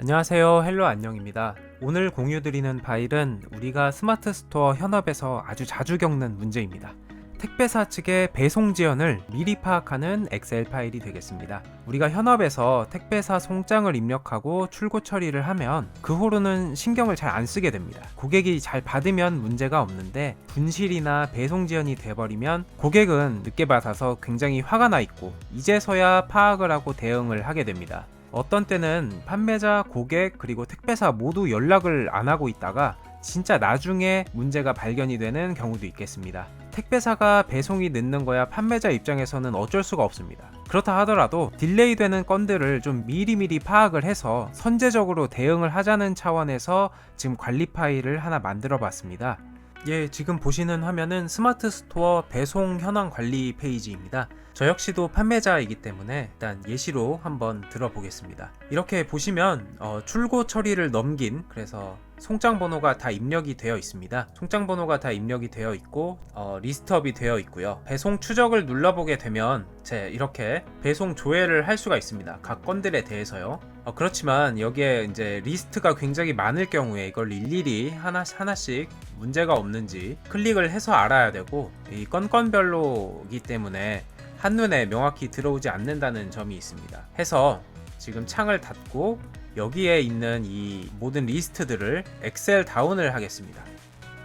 안녕하세요. 헬로 안녕입니다. 오늘 공유드리는 파일은 우리가 스마트 스토어 현업에서 아주 자주 겪는 문제입니다. 택배사 측의 배송 지연을 미리 파악하는 엑셀 파일이 되겠습니다. 우리가 현업에서 택배사 송장을 입력하고 출고 처리를 하면 그 후로는 신경을 잘 안 쓰게 됩니다. 고객이 잘 받으면 문제가 없는데 분실이나 배송 지연이 돼버리면 고객은 늦게 받아서 굉장히 화가 나 있고 이제서야 파악을 하고 대응을 하게 됩니다. 어떤 때는 판매자, 고객, 그리고 택배사 모두 연락을 안 하고 있다가 진짜 나중에 문제가 발견이 되는 경우도 있겠습니다. 택배사가 배송이 늦는 거야 판매자 입장에서는 어쩔 수가 없습니다. 그렇다 하더라도 딜레이 되는 건들을 좀 미리미리 파악을 해서 선제적으로 대응을 하자는 차원에서 지금 관리 파일을 하나 만들어 봤습니다. 예, 지금 보시는 화면은 스마트 스토어 배송 현황 관리 페이지입니다. 저 역시도 판매자이기 때문에 일단 예시로 한번 들어보겠습니다. 이렇게 보시면 어, 출고 처리를 넘긴 그래서 송장 번호가 다 입력이 되어 있습니다. 송장 번호가 다 입력이 되어 있고 어, 리스트업이 되어 있고요. 배송 추적을 눌러보게 되면 제 이렇게 배송 조회를 할 수가 있습니다. 각 건들에 대해서요. 어, 그렇지만 여기에 이제 리스트가 굉장히 많을 경우에 이걸 일일이 하나 하나씩 문제가 없는지 클릭을 해서 알아야 되고 이 건건별로이기 때문에 한눈에 명확히 들어오지 않는다는 점이 있습니다. 해서 지금 창을 닫고 여기에 있는 이 모든 리스트들을 엑셀 다운을 하겠습니다.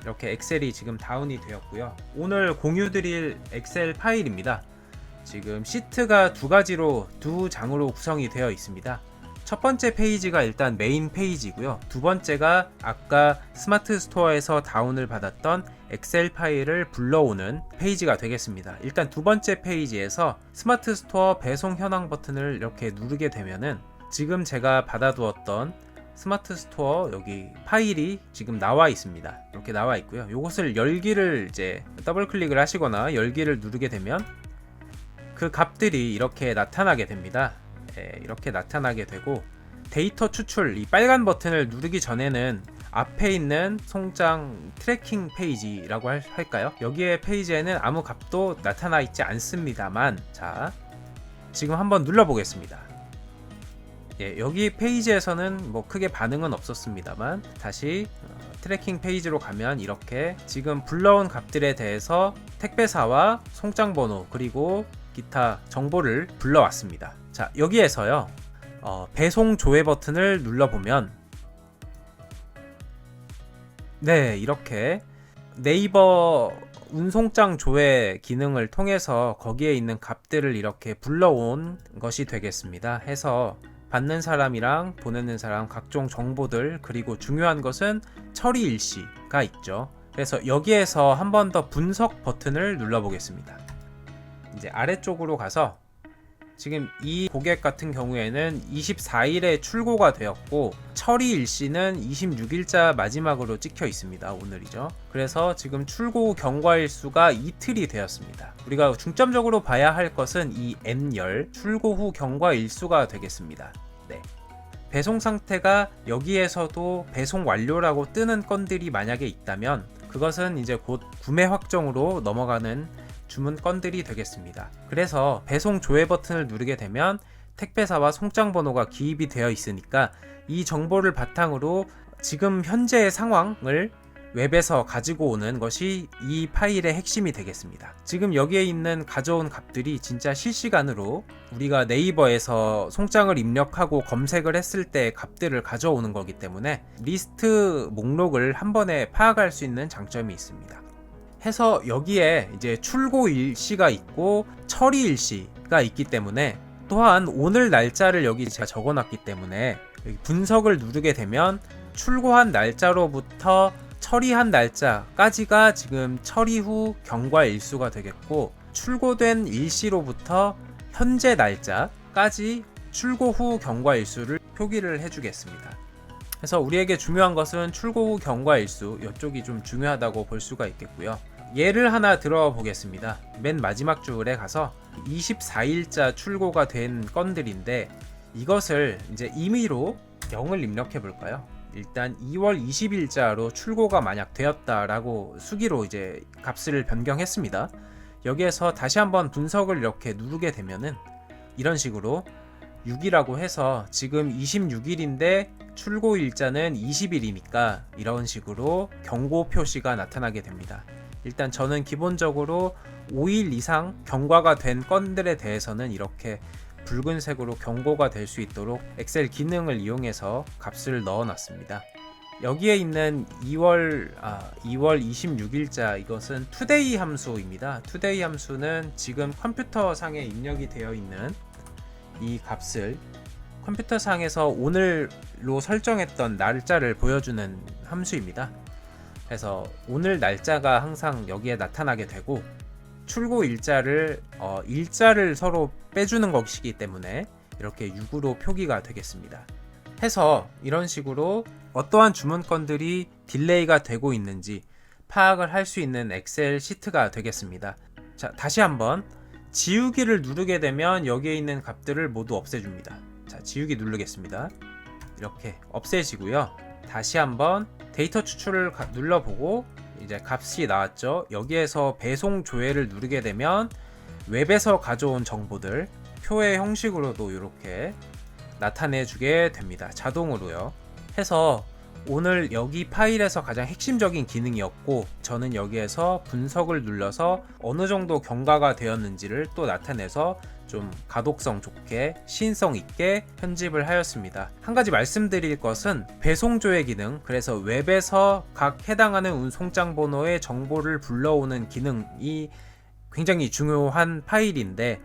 이렇게 엑셀이 지금 다운이 되었고요. 오늘 공유 드릴 엑셀 파일입니다. 지금 시트가 두 가지로 두 장으로 구성이 되어 있습니다. 첫 번째 페이지가 일단 메인 페이지고요. 두 번째가 아까 스마트 스토어에서 다운을 받았던 엑셀 파일을 불러오는 페이지가 되겠습니다. 일단 두 번째 페이지에서 스마트 스토어 배송 현황 버튼을 이렇게 누르게 되면은 지금 제가 받아두었던 스마트 스토어 여기 파일이 지금 나와 있습니다. 이렇게 나와 있고요. 이것을 열기를 이제 더블 클릭을 하시거나 열기를 누르게 되면 그 값들이 이렇게 나타나게 됩니다. 예, 이렇게 나타나게 되고 데이터 추출 이 빨간 버튼을 누르기 전에는 앞에 있는 송장 트래킹 페이지라고 할, 할까요? 여기에 페이지에는 아무 값도 나타나 있지 않습니다만 자 지금 한번 눌러 보겠습니다. 예, 여기 페이지에서는 뭐 크게 반응은 없었습니다만 다시 어, 트래킹 페이지로 가면 이렇게 지금 불러온 값들에 대해서 택배사와 송장 번호 그리고 기타 정보를 불러왔습니다. 자 여기에서요 어, 배송 조회 버튼을 눌러보면 네 이렇게 네이버 운송장 조회 기능을 통해서 거기에 있는 값들을 이렇게 불러온 것이 되겠습니다. 해서 받는 사람이랑 보내는 사람 각종 정보들 그리고 중요한 것은 처리 일시가 있죠. 그래서 여기에서 한 번 더 분석 버튼을 눌러 보겠습니다. 이제 아래쪽으로 가서 지금 이 고객 같은 경우에는 24일에 출고가 되었고 처리 일시는 26일자 마지막으로 찍혀 있습니다. 오늘이죠. 그래서 지금 출고 경과일수가 이틀이 되었습니다. 우리가 중점적으로 봐야 할 것은 이 N열 출고 후 경과일수가 되겠습니다. 네. 배송 상태가 여기에서도 배송 완료라고 뜨는 건들이 만약에 있다면 그것은 이제 곧 구매 확정으로 넘어가는 주문 건들이 되겠습니다. 그래서 배송 조회 버튼을 누르게 되면 택배사와 송장 번호가 기입이 되어 있으니까 이 정보를 바탕으로 지금 현재의 상황을 웹에서 가지고 오는 것이 이 파일의 핵심이 되겠습니다. 지금 여기에 있는 가져온 값들이 진짜 실시간으로 우리가 네이버에서 송장을 입력하고 검색을 했을 때 값들을 가져오는 거기 때문에 리스트 목록을 한 번에 파악할 수 있는 장점이 있습니다. 해서 여기에 이제 출고 일시가 있고 처리 일시가 있기 때문에 또한 오늘 날짜를 여기 제가 적어놨기 때문에 분석을 누르게 되면 출고한 날짜로부터 처리한 날짜까지가 지금 처리 후 경과 일수가 되겠고 출고된 일시로부터 현재 날짜까지 출고 후 경과 일수를 표기를 해주겠습니다. 그래서 우리에게 중요한 것은 출고 후 경과 일수 이쪽이 좀 중요하다고 볼 수가 있겠고요. 예를 하나 들어 보겠습니다. 맨 마지막 줄에 가서 24일자 출고가 된 건들인데 이것을 이제 임의로 0을 입력해 볼까요? 일단 2월 20일자로 출고가 만약 되었다라고 수기로 이제 값을 변경했습니다. 여기에서 다시 한번 분석을 이렇게 누르게 되면은 이런 식으로 6이라고 해서 지금 26일인데 출고 일자는 20일이니까 이런 식으로 경고 표시가 나타나게 됩니다. 일단 저는 기본적으로 5일 이상 경과가 된 건들에 대해서는 이렇게 붉은색으로 경고가 될 수 있도록 엑셀 기능을 이용해서 값을 넣어 놨습니다. 여기에 있는 2월 아, 2월 26일자 이것은 투데이 함수입니다. 투데이 함수는 지금 컴퓨터 상에 입력이 되어 있는 이 값을 컴퓨터 상에서 오늘로 설정했던 날짜를 보여주는 함수입니다. 그래서 오늘 날짜가 항상 여기에 나타나게 되고 출고 일자를 어, 일자를 서로 빼주는 것이기 때문에 이렇게 6으로 표기가 되겠습니다. 해서 이런 식으로 어떠한 주문건들이 딜레이가 되고 있는지 파악을 할 수 있는 엑셀 시트가 되겠습니다. 자, 다시 한번 지우기를 누르게 되면 여기에 있는 값들을 모두 없애줍니다. 자, 지우기 누르겠습니다. 이렇게 없애지고요. 다시 한번 데이터 추출을 가- 눌러보고 이제 값이 나왔죠. 여기에서 배송 조회를 누르게 되면 웹에서 가져온 정보들 표의 형식으로도 이렇게 나타내 주게 됩니다. 자동으로요. 해서 오늘 여기 파일에서 가장 핵심적인 기능이었고 저는 여기에서 분석을 눌러서 어느 정도 경과가 되었는지를 또 나타내서 좀 가독성 좋게 시인성 있게 편집을 하였습니다. 한 가지 말씀드릴 것은 배송 조회 기능 그래서 웹에서 각 해당하는 운송장 번호의 정보를 불러오는 기능이 굉장히 중요한 파일인데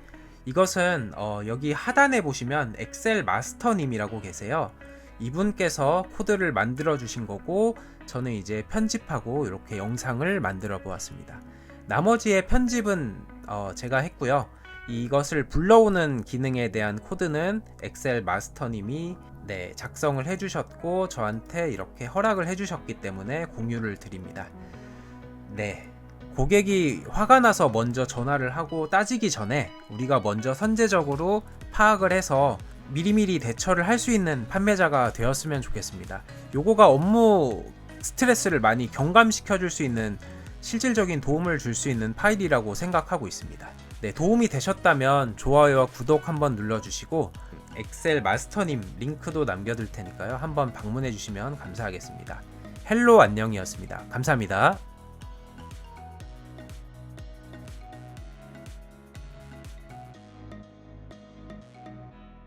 이것은 어, 여기 하단에 보시면 엑셀 마스터님이라고 계세요. 이분께서 코드를 만들어 주신 거고 저는 이제 편집하고 이렇게 영상을 만들어 보았습니다. 나머지의 편집은 어, 제가 했고요. 이것을 불러오는 기능에 대한 코드는 엑셀 마스터님이 네, 작성을 해주셨고 저한테 이렇게 허락을 해주셨기 때문에 공유를 드립니다. 네. 고객이 화가 나서 먼저 전화를 하고 따지기 전에 우리가 먼저 선제적으로 파악을 해서 미리미리 대처를 할 수 있는 판매자가 되었으면 좋겠습니다. 요거가 업무 스트레스를 많이 경감시켜 줄 수 있는 실질적인 도움을 줄 수 있는 파일이라고 생각하고 있습니다. 네, 도움이 되셨다면 좋아요와 구독 한번 눌러주시고 엑셀 마스터님 링크도 남겨둘 테니까요. 한번 방문해 주시면 감사하겠습니다. 헬로 안녕이었습니다. 감사합니다.